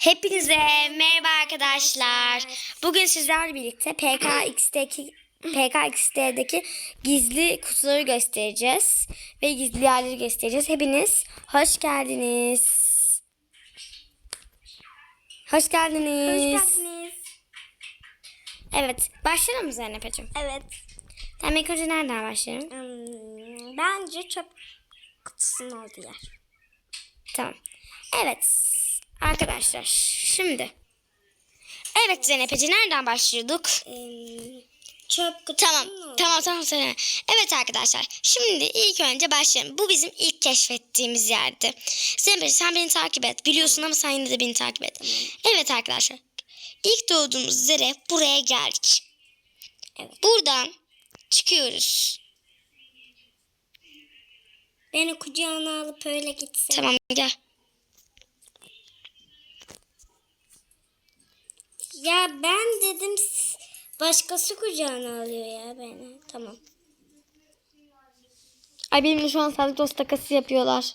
Hepinize merhaba arkadaşlar. Bugün sizlerle birlikte PKX'deki PKX'deki gizli kutuları göstereceğiz ve gizli yerleri göstereceğiz. Hepiniz hoş geldiniz. Hoş geldiniz. Hoş geldiniz. Evet, başlayalım mı Zeynep Ecim? Evet. Tamam ilk önce nereden başlayalım? Hmm, bence çöp kutusunun olduğu yer. Tamam. Evet. Arkadaşlar şimdi. Evet Zeynep Ece nereden başlıyorduk? Hmm, çöp kutusunun Tamam, tamam, tamam, söyle. Evet arkadaşlar, şimdi ilk önce başlayalım. Bu bizim ilk keşfettiğimiz yerdi. Zeynep sen beni takip et. Biliyorsun ama sen yine de beni takip et. Evet arkadaşlar, ilk doğduğumuz yere buraya geldik. Evet. Buradan çıkıyoruz. Beni kucağına alıp öyle gitsin. Tamam gel. Ya ben dedim başkası kucağına alıyor ya beni. Tamam. Ay benimle şu an sağlık dost takası yapıyorlar.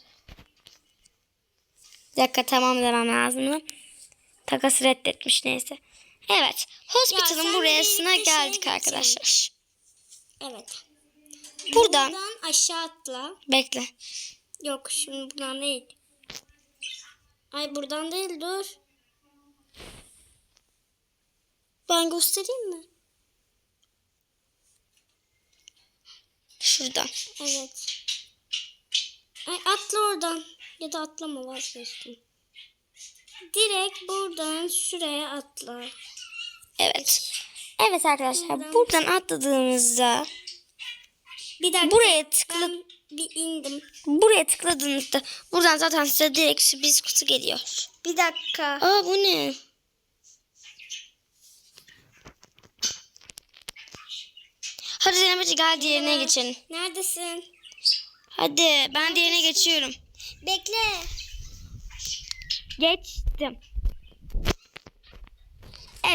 Bir dakika tamam demem lazım. Takası reddetmiş neyse. Evet. Hospital'ın sen burasına geldik arkadaşlar. Evet. Buradan Buradan aşağı atla. bekle. Yok şimdi buradan değil. Ay buradan değil dur. Ben göstereyim mi? Şuradan. Evet. Ay atla oradan. Ya da atlama vazgeçtim. Direkt buradan şuraya atla. Evet. Evet arkadaşlar buradan atladığımızda Bir dakika. buraya tıkla bir indim. buraya tıkladığınızda buradan zaten size direkt sürpriz kutu geliyor. Bir dakika. Aa bu ne? Hadi Zeynep Ece, gel diğerine geçelim. Neredesin? Hadi ben diğerine geçiyorum. Bekle. Geçtim.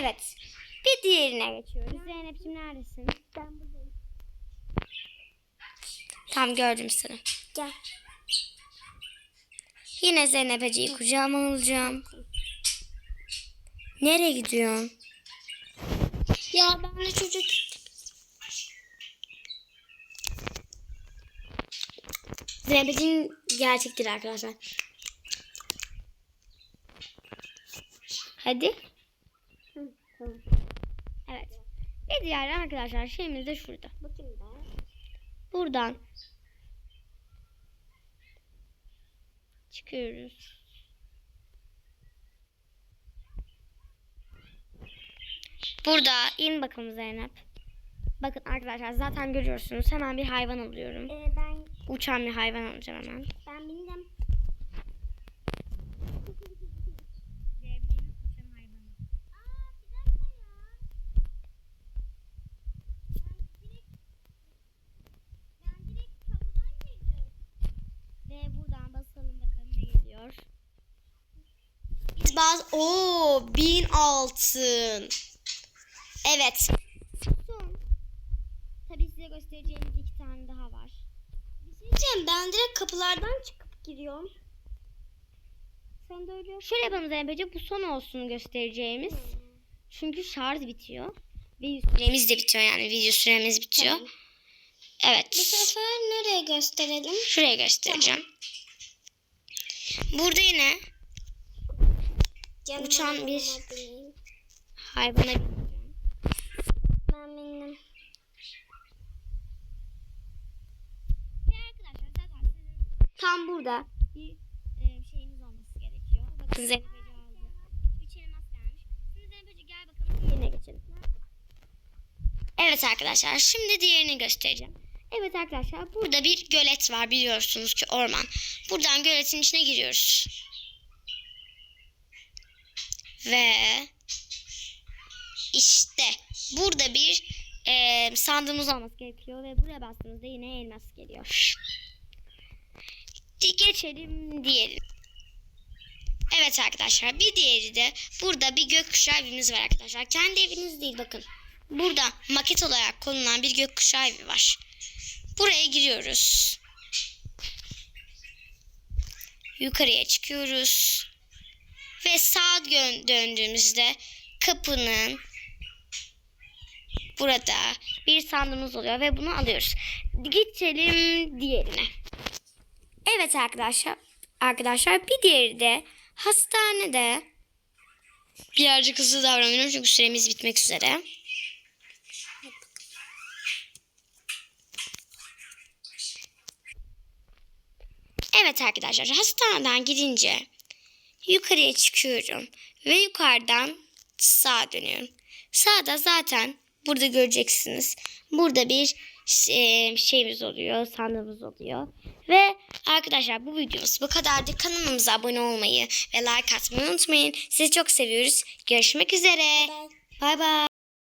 Evet. Bir diğerine geçiyoruz. Zeynep'ciğim neredesin? Ben buradayım. Tam gördüm seni. Gel. Yine Zeynep Ece'yi kucağıma alacağım. Nereye gidiyorsun? Ya ben de çocuk. Ece'nin gerçektir arkadaşlar. Hadi. Evet. Bir diğer arkadaşlar şeyimiz de şurada. Buradan çıkıyoruz. Burada in bakalım Zeynep. Bakın arkadaşlar zaten görüyorsunuz. Hemen bir hayvan alıyorum. Ee, ben Uçan bir hayvan alacağım hemen. ben bindim. Biz baz... Oo, bin altın. Evet. Göstereceğimiz iki tane daha var. Diyeceğim ben direkt kapılardan çıkıp giriyorum. Sen de öyle Şöyle yapalım Zeynep'ciğim. Bu son olsun göstereceğimiz. Çünkü şarj bitiyor. Ve süremiz de bitiyor yani. Video süremiz bitiyor. Tamam. Evet. Bu sefer nereye gösterelim? Şuraya göstereceğim. Burada yine Canım Uçan bir- hayvana bineceğim. Ben bindim. Ve arkadaşlar zaten sizin tam burada bir e, şeyiniz olması gerekiyor. Bakın aldı. Üç elmas gelmiş. Şimdi Zeynep Ece gel bakalım diğerine geçelim. Evet arkadaşlar şimdi diğerini göstereceğim. Evet arkadaşlar burada bir gölet var biliyorsunuz ki orman. Buradan göletin içine giriyoruz. Ve işte burada bir e, sandığımız olması gerekiyor ve buraya bastığımızda yine elmas geliyor. Geçelim diyelim. Evet arkadaşlar bir diğeri de burada bir gökkuşağı evimiz var arkadaşlar. Kendi eviniz değil bakın. Burada maket olarak konulan bir gökkuşağı evi var. Buraya giriyoruz. Yukarıya çıkıyoruz. Ve sağa dön- döndüğümüzde kapının burada bir sandığımız oluyor ve bunu alıyoruz. Geçelim diğerine. Evet arkadaşlar. Arkadaşlar bir diğeri de hastanede birazcık hızlı davranıyorum çünkü süremiz bitmek üzere. Evet arkadaşlar hastaneden gidince yukarıya çıkıyorum ve yukarıdan sağa dönüyorum. Sağda zaten burada göreceksiniz. Burada bir e, şeyimiz oluyor, sandığımız oluyor. Ve arkadaşlar bu videomuz bu kadardı. Kanalımıza abone olmayı ve like atmayı unutmayın. Sizi çok seviyoruz. Görüşmek üzere. Bay bay.